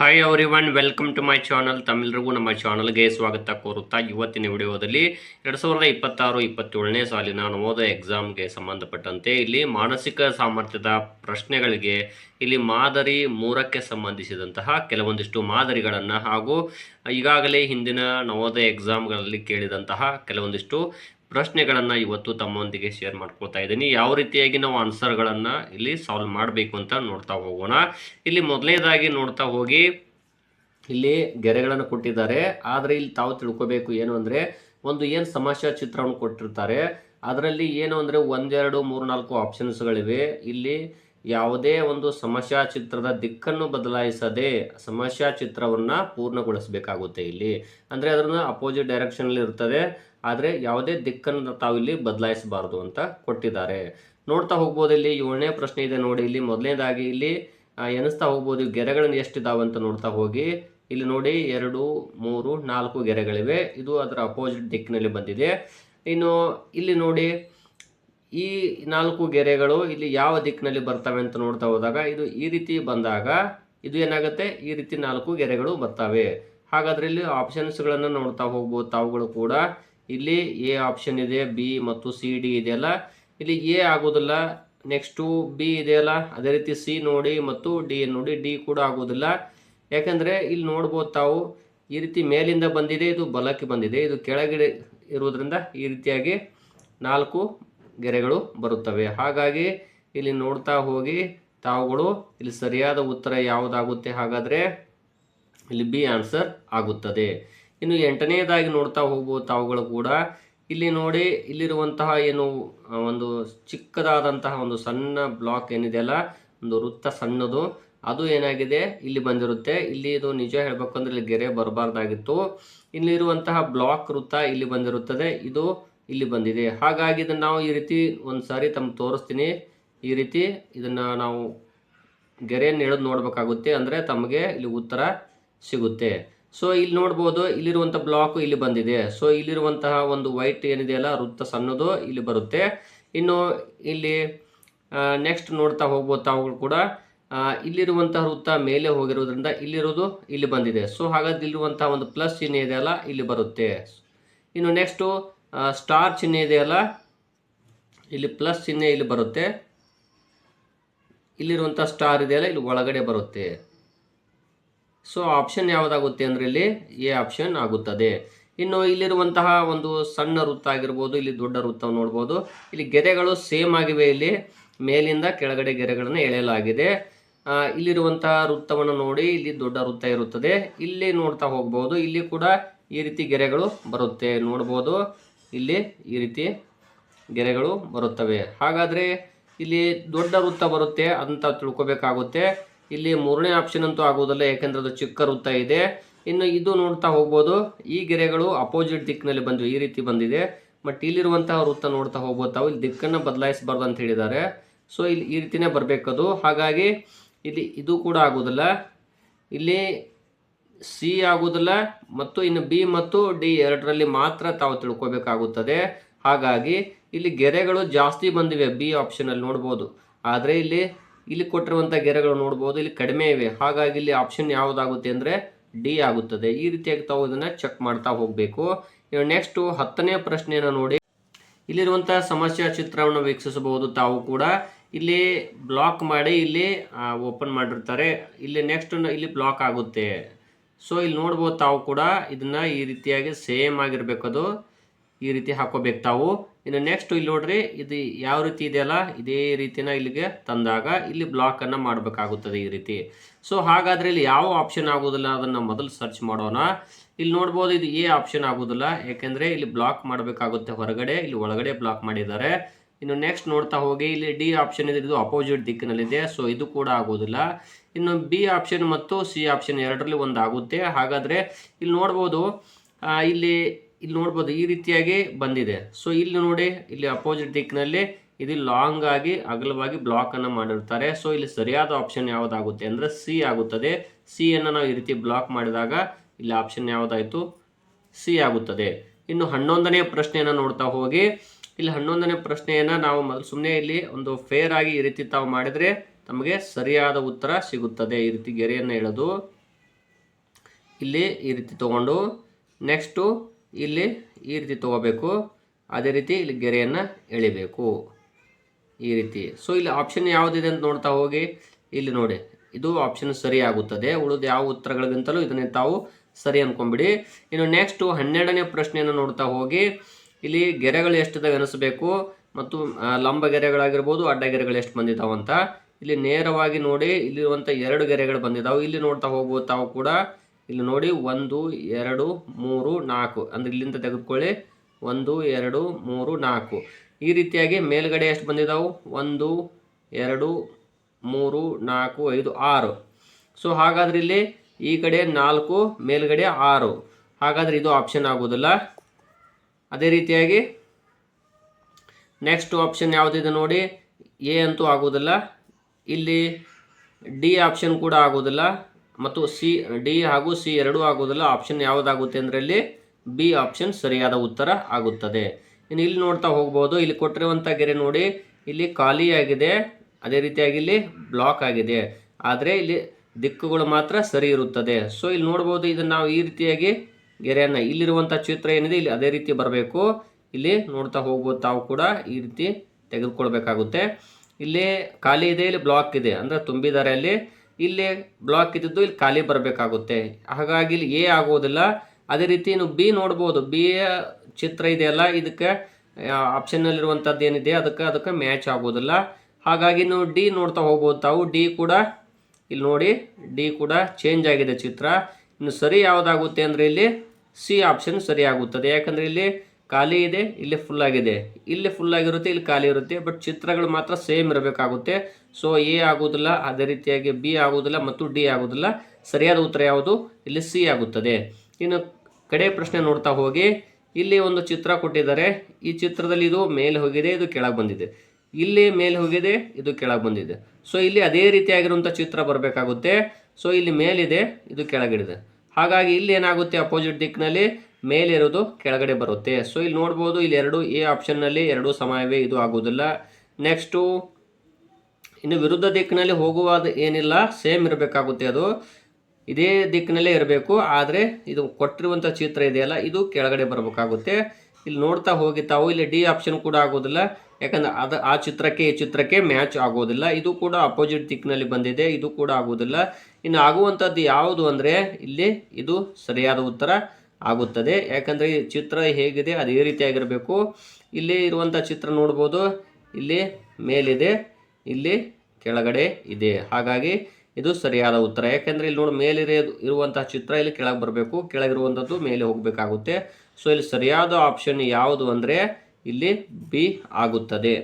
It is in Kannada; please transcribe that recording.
Hi everyone welcome to my channel ತಮ್ಮೆಲ್ಲರಿಗೂ ನಮ್ಮ ಚಾನಲ್ಗೆ ಸ್ವಾಗತ ಕೋರುತ್ತಾ ಇವತ್ತಿನ ವಿಡಿಯೋದಲ್ಲಿ ಎರಡು ಸಾವಿರದ ಇಪ್ಪತ್ತಾರು, ಇಪ್ಪತ್ತೇಳನೇ ಸಾಲಿನ ನವೋದಯ ಎಕ್ಸಾಮ್ಗೆ ಸಂಬಂಧಪಟ್ಟಂತೆ ಇಲ್ಲಿ ಮಾನಸಿಕ ಸಾಮರ್ಥ್ಯದ ಪ್ರಶ್ನೆಗಳಿಗೆ ಇಲ್ಲಿ ಮಾದರಿ ಮೂರಕ್ಕೆ ಸಂಬಂಧಿಸಿದಂತಹ ಕೆಲವೊಂದಿಷ್ಟು ಮಾದರಿಗಳನ್ನು ಹಾಗೂ ಈಗಾಗಲೇ ಹಿಂದಿನ ನವೋದಯ ಎಕ್ಸಾಮ್ಗಳಲ್ಲಿ ಕೇಳಿದಂತಹ ಕೆಲವೊಂದಿಷ್ಟು ಪ್ರಶ್ನೆಗಳನ್ನು ಇವತ್ತು ತಮ್ಮೊಂದಿಗೆ ಶೇರ್ ಮಾಡ್ಕೊಳ್ತಾ ಇದ್ದೀನಿ. ಯಾವ ರೀತಿಯಾಗಿ ನಾವು ಆನ್ಸರ್ಗಳನ್ನು ಇಲ್ಲಿ ಸಾಲ್ವ್ ಮಾಡಬೇಕು ಅಂತ ನೋಡ್ತಾ ಹೋಗೋಣ. ಇಲ್ಲಿ ಮೊದಲನೇದಾಗಿ ನೋಡ್ತಾ ಹೋಗಿ, ಇಲ್ಲಿ ಗೆರೆಗಳನ್ನು ಕೊಟ್ಟಿದ್ದಾರೆ. ಆದರೆ ಇಲ್ಲಿ ತಾವು ತಿಳ್ಕೊಬೇಕು ಏನು ಅಂದರೆ, ಒಂದು ಏನು ಸಮಸ್ಯಾ ಚಿತ್ರವನ್ನು ಕೊಟ್ಟಿರ್ತಾರೆ. ಅದರಲ್ಲಿ ಏನು ಅಂದರೆ ಒಂದೆರಡು ಮೂರು ನಾಲ್ಕು ಆಪ್ಷನ್ಸ್ಗಳಿವೆ ಇಲ್ಲಿ ಯಾವುದೇ ಒಂದು ಸಮಸ್ಯಾ ಚಿತ್ರದ ದಿಕ್ಕನ್ನು ಬದಲಾಯಿಸದೆ ಸಮಸ್ಯಾ ಚಿತ್ರವನ್ನು ಪೂರ್ಣಗೊಳಿಸಬೇಕಾಗುತ್ತೆ ಇಲ್ಲಿ. ಅಂದರೆ ಅದನ್ನು ಅಪೋಸಿಟ್ ಡೈರೆಕ್ಷನಲ್ಲಿ ಇರ್ತದೆ. ಆದರೆ ಯಾವುದೇ ದಿಕ್ಕನ್ನು ತಾವು ಇಲ್ಲಿ ಬದಲಾಯಿಸಬಾರ್ದು ಅಂತ ಕೊಟ್ಟಿದ್ದಾರೆ. ನೋಡ್ತಾ ಹೋಗ್ಬೋದು ಇಲ್ಲಿ, ಏಳನೇ ಪ್ರಶ್ನೆ ಇದೆ ನೋಡಿ, ಇಲ್ಲಿ ಮೊದಲನೇದಾಗಿ ಇಲ್ಲಿ ಎನಿಸ್ತಾ ಹೋಗ್ಬೋದು ಗೆರೆಗಳನ್ನು ಎಷ್ಟಿದಾವೆ ಅಂತ ನೋಡ್ತಾ ಹೋಗಿ. ಇಲ್ಲಿ ನೋಡಿ, ಎರಡು, ಮೂರು, ನಾಲ್ಕು ಗೆರೆಗಳಿವೆ. ಇದು ಅದರ ಅಪೋಸಿಟ್ ದಿಕ್ಕಿನಲ್ಲಿ ಬಂದಿದೆ. ಇನ್ನು ಇಲ್ಲಿ ನೋಡಿ, ಈ ನಾಲ್ಕು ಗೆರೆಗಳು ಇಲ್ಲಿ ಯಾವ ದಿಕ್ಕಿನಲ್ಲಿ ಬರ್ತವೆ ಅಂತ ನೋಡ್ತಾ ಹೋದಾಗ, ಇದು ಈ ರೀತಿ ಬಂದಾಗ, ಇದು ಏನಾಗುತ್ತೆ? ಈ ರೀತಿ ನಾಲ್ಕು ಗೆರೆಗಳು ಬರ್ತವೆ. ಹಾಗಾದ್ರೆ ಇಲ್ಲಿ ಆಪ್ಷನ್ಸ್ಗಳನ್ನು ನೋಡ್ತಾ ಹೋಗ್ಬೋದು ತಾವುಗಳು ಕೂಡ. ಇಲ್ಲಿ ಎ ಆಪ್ಷನ್ ಇದೆ ಬಿ ಮತ್ತು ಸಿ ಡಿ ಇದೆಯಲ್ಲ ಇಲ್ಲಿ ಎ ಆಗೋದಿಲ್ಲ ನೆಕ್ಸ್ಟು ಬಿ ಇದೆಯಲ್ಲ ಅದೇ ರೀತಿ ಸಿ ನೋಡಿ ಮತ್ತು ಡಿ ನೋಡಿ ಡಿ ಕೂಡ ಆಗೋದಿಲ್ಲ. ಯಾಕಂದರೆ ಇಲ್ಲಿ ನೋಡ್ಬೋದು ತಾವು, ಈ ರೀತಿ ಮೇಲಿಂದ ಬಂದಿದೆ, ಇದು ಬಲಕ್ಕೆ ಬಂದಿದೆ. ಇದು ಕೆಳಗಡೆ ಇರುವುದರಿಂದ ಈ ರೀತಿಯಾಗಿ ನಾಲ್ಕು ಗೆರೆಗಳು ಬರುತ್ತವೆ. ಹಾಗಾಗಿ ಇಲ್ಲಿ ನೋಡ್ತಾ ಹೋಗಿ, ತಾವುಗಳು ಇಲ್ಲಿ ಸರಿಯಾದ ಉತ್ತರ ಯಾವುದಾಗುತ್ತೆ? ಹಾಗಾದರೆ ಇಲ್ಲಿ ಬಿ ಆನ್ಸರ್ ಆಗುತ್ತದೆ. ಇನ್ನು ಎಂಟನೇದಾಗಿ ನೋಡ್ತಾ ಹೋಗ್ಬೋದು ತಾವುಗಳು ಕೂಡ ಇಲ್ಲಿ ನೋಡಿ ಇಲ್ಲಿರುವಂತಹ ಏನು ಒಂದು ಚಿಕ್ಕದಾದಂತಹ ಒಂದು ಸಣ್ಣ ಬ್ಲಾಕ್ ಏನಿದೆಯಲ್ಲ ಒಂದು ವೃತ್ತ ಸಣ್ಣದು, ಅದು ಏನಾಗಿದೆ, ಇಲ್ಲಿ ಬಂದಿರುತ್ತೆ. ಇಲ್ಲಿ ಇದು ನಿಜ ಹೇಳ್ಬೇಕಂದ್ರೆ ಇಲ್ಲಿ ಗೆರೆ ಬರಬಾರ್ದಾಗಿತ್ತು. ಇಲ್ಲಿರುವಂತಹ ಬ್ಲಾಕ್ ವೃತ್ತ ಇಲ್ಲಿ ಬಂದಿರುತ್ತದೆ. ಇದು ಇಲ್ಲಿ ಬಂದಿದೆ. ಹಾಗಾಗಿ ಇದನ್ನು ನಾವು ಈ ರೀತಿ ಒಂದು ಸಾರಿ ತಮ್ಗೆ ತೋರಿಸ್ತೀನಿ. ಈ ರೀತಿ ಇದನ್ನು ನಾವು ಗೆರೆಯನ್ನು ಎಳೆದು ನೋಡಬೇಕಾಗುತ್ತೆ. ಅಂದರೆ ತಮಗೆ ಇಲ್ಲಿ ಉತ್ತರ ಸಿಗುತ್ತೆ. ಸೊ ಇಲ್ಲಿ ನೋಡ್ಬೋದು ಇಲ್ಲಿರುವಂಥ ಬ್ಲಾಕ್ ಇಲ್ಲಿ ಬಂದಿದೆ. ಸೊ ಇಲ್ಲಿರುವಂತಹ ಒಂದು ವೈಟ್ ಏನಿದೆಯಲ್ಲ ವೃತ್ತ ಸಣ್ಣದು ಇಲ್ಲಿ ಬರುತ್ತೆ. ಇನ್ನು ಇಲ್ಲಿ ನೆಕ್ಸ್ಟ್ ನೋಡ್ತಾ ಹೋಗ್ಬೋದು ತಾವುಗಳು ಕೂಡ. ಇಲ್ಲಿರುವಂತಹ ವೃತ್ತ ಮೇಲೆ ಹೋಗಿರೋದ್ರಿಂದ ಇಲ್ಲಿರೋದು ಇಲ್ಲಿ ಬಂದಿದೆ. ಸೊ ಹಾಗಾದ್ರೆ ಇಲ್ಲಿರುವಂತಹ ಒಂದು ಪ್ಲಸ್ ಚಿಹ್ನೆ ಇದೆಯಲ್ಲ ಇಲ್ಲಿ ಬರುತ್ತೆ. ಇನ್ನು ನೆಕ್ಸ್ಟು ಸ್ಟಾರ್ ಚಿಹ್ನೆ ಇದೆಯಲ್ಲ ಇಲ್ಲಿ ಪ್ಲಸ್ ಚಿಹ್ನೆ ಇಲ್ಲಿ ಬರುತ್ತೆ. ಇಲ್ಲಿರುವಂಥ ಸ್ಟಾರ್ ಇದೆಯಲ್ಲ ಇಲ್ಲಿ ಒಳಗಡೆ ಬರುತ್ತೆ. ಸೊ ಆಪ್ಷನ್ ಯಾವುದಾಗುತ್ತೆ ಅಂದರೆ ಇಲ್ಲಿ ಎ ಆಪ್ಷನ್ ಆಗುತ್ತದೆ. ಇನ್ನು ಇಲ್ಲಿರುವಂತಹ ಒಂದು ಸಣ್ಣ ವೃತ್ತ ಆಗಿರ್ಬೋದು, ಇಲ್ಲಿ ದೊಡ್ಡ ವೃತ್ತ ನೋಡ್ಬೋದು. ಇಲ್ಲಿ ಗೆರೆಗಳು ಸೇಮ್ ಆಗಿವೆ ಇಲ್ಲಿ. ಮೇಲಿಂದ ಕೆಳಗಡೆ ಗೆರೆಗಳನ್ನು ಎಳೆಯಲಾಗಿದೆ. ಇಲ್ಲಿರುವಂತಹ ವೃತ್ತವನ್ನು ನೋಡಿ, ಇಲ್ಲಿ ದೊಡ್ಡ ವೃತ್ತ ಇರುತ್ತದೆ. ಇಲ್ಲಿ ನೋಡ್ತಾ ಹೋಗ್ಬೋದು, ಇಲ್ಲಿ ಕೂಡ ಈ ರೀತಿ ಗೆರೆಗಳು ಬರುತ್ತೆ. ನೋಡ್ಬೋದು, ಇಲ್ಲಿ ಈ ರೀತಿ ಗೆರೆಗಳು ಬರುತ್ತವೆ. ಹಾಗಾದರೆ ಇಲ್ಲಿ ದೊಡ್ಡ ವೃತ್ತ ಬರುತ್ತೆ ಅಂತ ತಿಳ್ಕೊಬೇಕಾಗುತ್ತೆ. ಇಲ್ಲಿ ಮೂರನೇ ಆಪ್ಷನ್ ಅಂತೂ ಆಗೋದಲ್ಲ ಯಾಕೆಂದ್ರೆ ಅದು ಚಿಕ್ಕ ವೃತ್ತ ಇದೆ. ಇನ್ನು ಇದು ನೋಡ್ತಾ ಹೋಗ್ಬೋದು, ಈ ಗೆರೆಗಳು ಅಪೋಸಿಟ್ ದಿಕ್ಕಿನಲ್ಲಿ ಬಂದು ಈ ರೀತಿ ಬಂದಿದೆ. ಬಟ್ ಇಲ್ಲಿರುವಂತಹ ವೃತ್ತ ನೋಡ್ತಾ ಹೋಗ್ಬೋದು ತಾವು. ಇಲ್ಲಿ ದಿಕ್ಕನ್ನು ಬದಲಾಯಿಸಬಾರ್ದು ಅಂತ ಹೇಳಿದ್ದಾರೆ. ಸೊ ಇಲ್ಲಿ ಈ ರೀತಿನೇ ಬರಬೇಕದು. ಹಾಗಾಗಿ ಇಲ್ಲಿ ಇದು ಕೂಡ ಆಗೋದಿಲ್ಲ ಇಲ್ಲಿ ಸಿ ಆಗುವುದಿಲ್ಲ ಮತ್ತು ಇನ್ನು ಬಿ ಮತ್ತು ಡಿ ಎರಡರಲ್ಲಿ ಮಾತ್ರ ತಾವು ತಿಳ್ಕೊಬೇಕಾಗುತ್ತದೆ. ಹಾಗಾಗಿ ಇಲ್ಲಿ ಗೆರೆಗಳು ಜಾಸ್ತಿ ಬಂದಿವೆ ಬಿ ಆಪ್ಷನಲ್ಲಿ ನೋಡ್ಬೋದು. ಆದರೆ ಇಲ್ಲಿ ಇಲ್ಲಿ ಕೊಟ್ಟಿರುವಂಥ ಗೆರೆಗಳು ನೋಡ್ಬೋದು. ಇಲ್ಲಿ ಕಡಿಮೆ ಇವೆ. ಹಾಗಾಗಿ ಇಲ್ಲಿ ಆಪ್ಷನ್ ಯಾವುದಾಗುತ್ತೆ ಅಂದರೆ ಡಿ ಆಗುತ್ತದೆ. ಈ ರೀತಿಯಾಗಿ ತಾವು ಇದನ್ನು ಚೆಕ್ ಮಾಡ್ತಾ ಹೋಗಬೇಕು. ನೆಕ್ಸ್ಟು ಹತ್ತನೇ ಪ್ರಶ್ನೆಯನ್ನು ನೋಡಿ. ಇಲ್ಲಿರುವಂಥ ಸಮಸ್ಯೆ ಚಿತ್ರವನ್ನು ವೀಕ್ಷಿಸಬಹುದು ತಾವು ಕೂಡ. ಇಲ್ಲಿ ಬ್ಲಾಕ್ ಮಾಡಿ ಇಲ್ಲಿ ಓಪನ್ ಮಾಡಿರ್ತಾರೆ. ಇಲ್ಲಿ ನೆಕ್ಸ್ಟ್ ಇಲ್ಲಿ ಬ್ಲಾಕ್ ಆಗುತ್ತೆ. ಸೊ ಇಲ್ಲಿ ನೋಡ್ಬೋದು ತಾವು ಕೂಡ ಇದನ್ನ ಈ ರೀತಿಯಾಗಿ ಸೇಮ್ ಆಗಿರಬೇಕದು ಈ ರೀತಿ ಹಾಕೋಬೇಕು. ತಾವು ಇನ್ನು ನೆಕ್ಸ್ಟ್ ಇಲ್ಲಿ ನೋಡ್ರಿ, ಇದು ಯಾವ ರೀತಿ ಇದೆಯಲ್ಲ ಇದೇ ರೀತಿನ ಇಲ್ಲಿಗೆ ತಂದಾಗ ಇಲ್ಲಿ ಬ್ಲಾಕ್ ಅನ್ನ ಮಾಡಬೇಕಾಗುತ್ತದೆ ಈ ರೀತಿ. ಸೊ ಹಾಗಾದ್ರೆ ಇಲ್ಲಿ ಯಾವ ಆಪ್ಷನ್ ಆಗೋದಿಲ್ಲ ಅದನ್ನ ಮೊದಲು ಸರ್ಚ್ ಮಾಡೋಣ. ಇಲ್ಲಿ ನೋಡ್ಬೋದು ಇದು ಎ ಆಪ್ಷನ್ ಆಗೋದಿಲ್ಲ, ಯಾಕೆಂದ್ರೆ ಇಲ್ಲಿ ಬ್ಲಾಕ್ ಮಾಡಬೇಕಾಗುತ್ತೆ ಹೊರಗಡೆ, ಇಲ್ಲಿ ಒಳಗಡೆ ಬ್ಲಾಕ್ ಮಾಡಿದ್ದಾರೆ. ಇನ್ನು ನೆಕ್ಸ್ಟ್ ನೋಡ್ತಾ ಹೋಗಿ, ಇಲ್ಲಿ ಡಿ ಆಪ್ಷನ್ ಇದೆ, ಇದು ಅಪೋಸಿಟ್ ದಿಕ್ಕಿನಲ್ಲಿದೆ ಸೊ ಇದು ಕೂಡ ಆಗೋದಿಲ್ಲ. ಇನ್ನು ಬಿ ಆಪ್ಷನ್ ಮತ್ತು ಸಿ ಆಪ್ಷನ್ ಎರಡರಲ್ಲಿ ಒಂದು ಆಗುತ್ತೆ ಹಾಗಾದ್ರೆ ಇಲ್ಲಿ ನೋಡ್ಬೋದು ಇಲ್ಲಿ ಇಲ್ಲಿ ನೋಡ್ಬೋದು ಈ ರೀತಿಯಾಗಿ ಬಂದಿದೆ. ಸೊ ಇಲ್ಲಿ ನೋಡಿ, ಇಲ್ಲಿ ಅಪೋಸಿಟ್ ದಿಕ್ಕಿನಲ್ಲಿ ಇದು ಲಾಂಗ್ ಆಗಿ ಅಗಲವಾಗಿ ಬ್ಲಾಕ್ ಅನ್ನು ಮಾಡಿರ್ತಾರೆ. ಸೊ ಇಲ್ಲಿ ಸರಿಯಾದ ಆಪ್ಷನ್ ಯಾವುದಾಗುತ್ತೆ ಅಂದರೆ ಸಿ ಆಗುತ್ತದೆ. ಸಿ ಅನ್ನು ನಾವು ಈ ರೀತಿ ಬ್ಲಾಕ್ ಮಾಡಿದಾಗ ಇಲ್ಲಿ ಆಪ್ಷನ್ ಯಾವುದಾಯಿತು? ಸಿ ಆಗುತ್ತದೆ. ಇನ್ನು ಹನ್ನೊಂದನೇ ಪ್ರಶ್ನೆಯನ್ನು ನೋಡ್ತಾ ಹೋಗಿ. ಇಲ್ಲಿ ಹನ್ನೊಂದನೇ ಪ್ರಶ್ನೆಯನ್ನು ನಾವು ಮೊದಲು ಸುಮ್ಮನೆ ಇಲ್ಲಿ ಒಂದು ಫೇರ್ ಆಗಿ ಈ ರೀತಿ ತಾವು ಮಾಡಿದರೆ ತಮಗೆ ಸರಿಯಾದ ಉತ್ತರ ಸಿಗುತ್ತದೆ. ಈ ರೀತಿ ಗೆರೆಯನ್ನು ಎಳೆದು ಇಲ್ಲಿ ಈ ರೀತಿ ತೊಗೊಂಡು ನೆಕ್ಸ್ಟು ಇಲ್ಲಿ ಈ ರೀತಿ ತೊಗೋಬೇಕು. ಅದೇ ರೀತಿ ಇಲ್ಲಿ ಗೆರೆಯನ್ನು ಎಳಿಬೇಕು. ಈ ರೀತಿ. ಸೊ ಇಲ್ಲಿ ಆಪ್ಷನ್ ಯಾವುದಿದೆ ಅಂತ ನೋಡ್ತಾ ಹೋಗಿ. ಇಲ್ಲಿ ನೋಡಿ. ಇದು ಆಪ್ಷನ್ ಸರಿ ಆಗುತ್ತದೆ. ಉಳಿದ ಯಾವ ಉತ್ತರಗಳಿಗಿಂತಲೂ ಇದನ್ನೇ ತಾವು ಸರಿ ಅಂದ್ಕೊಂಬಿಡಿ ಇನ್ನು ನೆಕ್ಸ್ಟು ಹನ್ನೆರಡನೇ ಪ್ರಶ್ನೆಯನ್ನು ನೋಡ್ತಾ ಹೋಗಿ. ಇಲ್ಲಿ ಗೆರೆಗಳು ಎಷ್ಟಿದಾವೆ ಅನಿಸ್ಬೇಕು ಮತ್ತು ಲಂಬ ಗೆರೆಗಳಾಗಿರ್ಬೋದು ಅಡ್ಡ ಗೆರೆಗಳು ಎಷ್ಟು ಬಂದಿದ್ದಾವಂತ ಇಲ್ಲಿ ನೇರವಾಗಿ ನೋಡಿ ಇಲ್ಲಿರುವಂಥ ಎರಡು ಗೆರೆಗಳು ಬಂದಿದ್ದಾವೆ ಇಲ್ಲಿ ನೋಡ್ತಾ ಹೋಗುವ ತಾವು ಕೂಡ ಇಲ್ಲಿ ನೋಡಿ ಒಂದು, ಎರಡು, ಮೂರು, ನಾಲ್ಕು. ಅಂದರೆ ಇಲ್ಲಿಂದ ತೆಗೆದುಕೊಳ್ಳಿ. ಒಂದು, ಎರಡು, ಮೂರು, ನಾಲ್ಕು. ಈ ರೀತಿಯಾಗಿ ಮೇಲ್ಗಡೆ ಎಷ್ಟು ಬಂದಿದ್ದಾವೆ ಒಂದು, ಎರಡು, ಮೂರು, ನಾಲ್ಕು, ಐದು, ಆರು. ಸೊ ಹಾಗಾದ್ರೆ ಇಲ್ಲಿ ಈ ಕಡೆ ನಾಲ್ಕು, ಮೇಲ್ಗಡೆ ಆರು. ಹಾಗಾದ್ರೆ ಇದು ಆಪ್ಷನ್ ಆಗೋದಿಲ್ಲ. ಅದೇ ರೀತಿಯಾಗಿ ನೆಕ್ಸ್ಟ್ ಆಪ್ಷನ್ ಯಾವುದಿದೆ ನೋಡಿ? ಎ ಅಂತೂ ಆಗೋದಿಲ್ಲ. ಇಲ್ಲಿ ಡಿ ಆಪ್ಷನ್ ಕೂಡ ಆಗೋದಿಲ್ಲ. ಮತ್ತು ಸಿ, ಡಿ ಹಾಗೂ ಸಿ ಎರಡೂ ಆಗೋದಿಲ್ಲ ಆಪ್ಷನ್ ಯಾವುದಾಗುತ್ತೆ ಅಂದರೆ ಇಲ್ಲಿ ಬಿ ಆಪ್ಷನ್ ಸರಿಯಾದ ಉತ್ತರ ಆಗುತ್ತದೆ. ಇನ್ನು ಇಲ್ಲಿ ನೋಡ್ತಾ ಹೋಗ್ಬೋದು. ಇಲ್ಲಿ ಕೊಟ್ಟಿರುವಂಥ ಗೆರೆ ನೋಡಿ, ಇಲ್ಲಿ ಖಾಲಿಯಾಗಿದೆ ಅದೇ ರೀತಿಯಾಗಿ ಇಲ್ಲಿ ಬ್ಲಾಕ್ ಆಗಿದೆ. ಆದರೆ ಇಲ್ಲಿ ದಿಕ್ಕುಗಳು ಮಾತ್ರ ಸರಿ ಇರುತ್ತದೆ. ಸೊ ಇಲ್ಲಿ ನೋಡ್ಬೋದು ಇದನ್ನು ನಾವು ಈ ರೀತಿಯಾಗಿ ಗೆರೆಯನ್ನು ಇಲ್ಲಿರುವಂಥ ಚಿತ್ರ ಏನಿದೆ, ಇಲ್ಲಿ ಅದೇ ರೀತಿ ಬರಬೇಕು. ಇಲ್ಲಿ ನೋಡ್ತಾ ಹೋಗ್ಬೋದು ತಾವು ಕೂಡ ಈ ರೀತಿ ತೆಗೆದುಕೊಳ್ಬೇಕಾಗುತ್ತೆ. ಇಲ್ಲಿ ಖಾಲಿ ಇದೆ, ಇಲ್ಲಿ ಬ್ಲಾಕ್ ಇದೆ. ಅಂದರೆ ತುಂಬಿದ್ದಾರೆ ಅಲ್ಲಿ. ಇಲ್ಲಿ ಬ್ಲಾಕ್ ಇದ್ದಿದ್ದು ಇಲ್ಲಿ ಖಾಲಿ ಬರಬೇಕಾಗುತ್ತೆ. ಹಾಗಾಗಿ ಇಲ್ಲಿ ಎ ಆಗೋದಿಲ್ಲ. ಅದೇ ರೀತಿ ನೀವು ಬಿ ನೋಡ್ಬೋದು. ಬಿ ಚಿತ್ರ ಇದೆಯಲ್ಲ, ಇದಕ್ಕೆ ಆಪ್ಷನ್ನಲ್ಲಿರುವಂಥದ್ದು ಏನಿದೆ, ಅದಕ್ಕೆ ಅದಕ್ಕೆ ಮ್ಯಾಚ್ ಆಗೋದಿಲ್ಲ. ಹಾಗಾಗಿ ನೀವು ಡಿ ನೋಡ್ತಾ ಹೋಗ್ಬೋದು ತಾವು. ಡಿ ಕೂಡ, ಇಲ್ಲಿ ನೋಡಿ ಡಿ ಕೂಡ ಚೇಂಜ್ ಆಗಿದೆ ಚಿತ್ರ. ಇನ್ನು ಸರಿ ಯಾವುದಾಗುತ್ತೆ ಅಂದರೆ ಇಲ್ಲಿ ಸಿ ಆಪ್ಷನ್ ಸರಿ ಆಗುತ್ತದೆ. ಯಾಕಂದರೆ ಇಲ್ಲಿ ಖಾಲಿ ಇದೆ, ಇಲ್ಲಿ ಫುಲ್ ಆಗಿದೆ. ಇಲ್ಲಿ ಫುಲ್ ಆಗಿರುತ್ತೆ, ಇಲ್ಲಿ ಖಾಲಿ ಇರುತ್ತೆ ಬಟ್ ಚಿತ್ರಗಳು ಮಾತ್ರ ಸೇಮ್ ಇರಬೇಕಾಗುತ್ತೆ. ಸೊ ಎ ಆಗೋದಿಲ್ಲ ಅದೇ ರೀತಿಯಾಗಿ ಬಿ ಆಗೋದಿಲ್ಲ ಮತ್ತು ಡಿ ಆಗೋದಿಲ್ಲ ಸರಿಯಾದ ಉತ್ತರ ಯಾವುದು? ಇಲ್ಲಿ ಸಿ ಆಗುತ್ತದೆ. ಇನ್ನು ಕಡೆ ಪ್ರಶ್ನೆ ನೋಡ್ತಾ ಹೋಗಿ. ಇಲ್ಲಿ ಒಂದು ಚಿತ್ರ ಕೊಟ್ಟಿದ್ದಾರೆ. ಈ ಚಿತ್ರದಲ್ಲಿ ಇದು ಮೇಲೆ ಹೋಗಿದೆ, ಇದು ಕೆಳಗೆ ಬಂದಿದೆ. ಇಲ್ಲಿ ಮೇಲೆ ಹೋಗಿದೆ, ಇದು ಕೆಳಗೆ ಬಂದಿದೆ. ಸೊ ಇಲ್ಲಿ ಅದೇ ರೀತಿಯಾಗಿರುವಂಥ ಚಿತ್ರ ಬರಬೇಕಾಗುತ್ತೆ. ಸೊ ಇಲ್ಲಿ ಮೇಲಿದೆ, ಇದು ಕೆಳಗಿಡಿದೆ. ಹಾಗಾಗಿ ಇಲ್ಲಿ ಏನಾಗುತ್ತೆ ಅಪೋಸಿಟ್ ದಿಕ್ಕಿನಲ್ಲಿ? ಮೇಲಿರೋದು ಕೆಳಗಡೆ ಬರುತ್ತೆ. ಸೊ ಇಲ್ಲಿ ನೋಡ್ಬೋದು, ಇಲ್ಲಿ ಎರಡು ಎ ಆಪ್ಷನ್ನಲ್ಲಿ ಎರಡೂ ಸಮಯವೇ ಇದು ಆಗೋದಿಲ್ಲ ನೆಕ್ಸ್ಟು ಇನ್ನು ವಿರುದ್ಧ ದಿಕ್ಕಿನಲ್ಲಿ ಹೋಗುವಾದ ಏನಿಲ್ಲ ಸೇಮ್ ಇರಬೇಕಾಗುತ್ತೆ ಅದು. ಇದೇ ದಿಕ್ಕಿನಲ್ಲೇ ಇರಬೇಕು, ಆದರೆ ಇದು ಕೊಟ್ಟಿರುವಂಥ ಚಿತ್ರ ಇದೆಯಲ್ಲ, ಇದು ಕೆಳಗಡೆ ಬರಬೇಕಾಗುತ್ತೆ. ಇಲ್ಲಿ ನೋಡ್ತಾ ಹೋಗಿ, ತಾವು ಇಲ್ಲಿ ಡಿ ಆಪ್ಷನ್ ಕೂಡ ಆಗೋದಿಲ್ಲ ಯಾಕಂದ್ರೆ ಅದು, ಆ ಚಿತ್ರಕ್ಕೆ, ಈ ಚಿತ್ರಕ್ಕೆ ಮ್ಯಾಚ್ ಆಗೋದಿಲ್ಲ ಇದು ಕೂಡ ಅಪೋಸಿಟ್ ದಿಕ್ಕಿನಲ್ಲಿ ಬಂದಿದೆ, ಇದು ಕೂಡ ಆಗೋದಿಲ್ಲ ಇನ್ನು ಆಗುವಂಥದ್ದು ಯಾವುದು ಅಂದರೆ, ಇಲ್ಲಿ ಇದು ಸರಿಯಾದ ಉತ್ತರ. ಆಗುತ್ತದೆ. ಯಾಕಂದರೆ ಈ ಚಿತ್ರ ಹೇಗಿದೆ, ಅದೇ ರೀತಿಯಾಗಿರಬೇಕು ಇಲ್ಲಿ ಇರುವಂಥ ಚಿತ್ರ ನೋಡ್ಬೋದು. ಇಲ್ಲಿ ಮೇಲಿದೆ, ಇಲ್ಲಿ ಕೆಳಗಡೆ ಇದೆ. ಹಾಗಾಗಿ ಇದು ಸರಿಯಾದ ಉತ್ತರ. ಯಾಕೆಂದರೆ ಇಲ್ಲಿ ನೋಡಿ ಮೇಲಿರೋ ಇರುವಂತಹ ಚಿತ್ರ ಇಲ್ಲಿ ಕೆಳಗೆ ಬರಬೇಕು. ಕೆಳಗಿರುವಂಥದ್ದು ಮೇಲೆ ಹೋಗಬೇಕಾಗುತ್ತೆ. ಸೊ ಇಲ್ಲಿ ಸರಿಯಾದ ಆಪ್ಷನ್ ಯಾವುದು ಅಂದರೆ ಇಲ್ಲಿ ಬಿ ಆಗುತ್ತದೆ.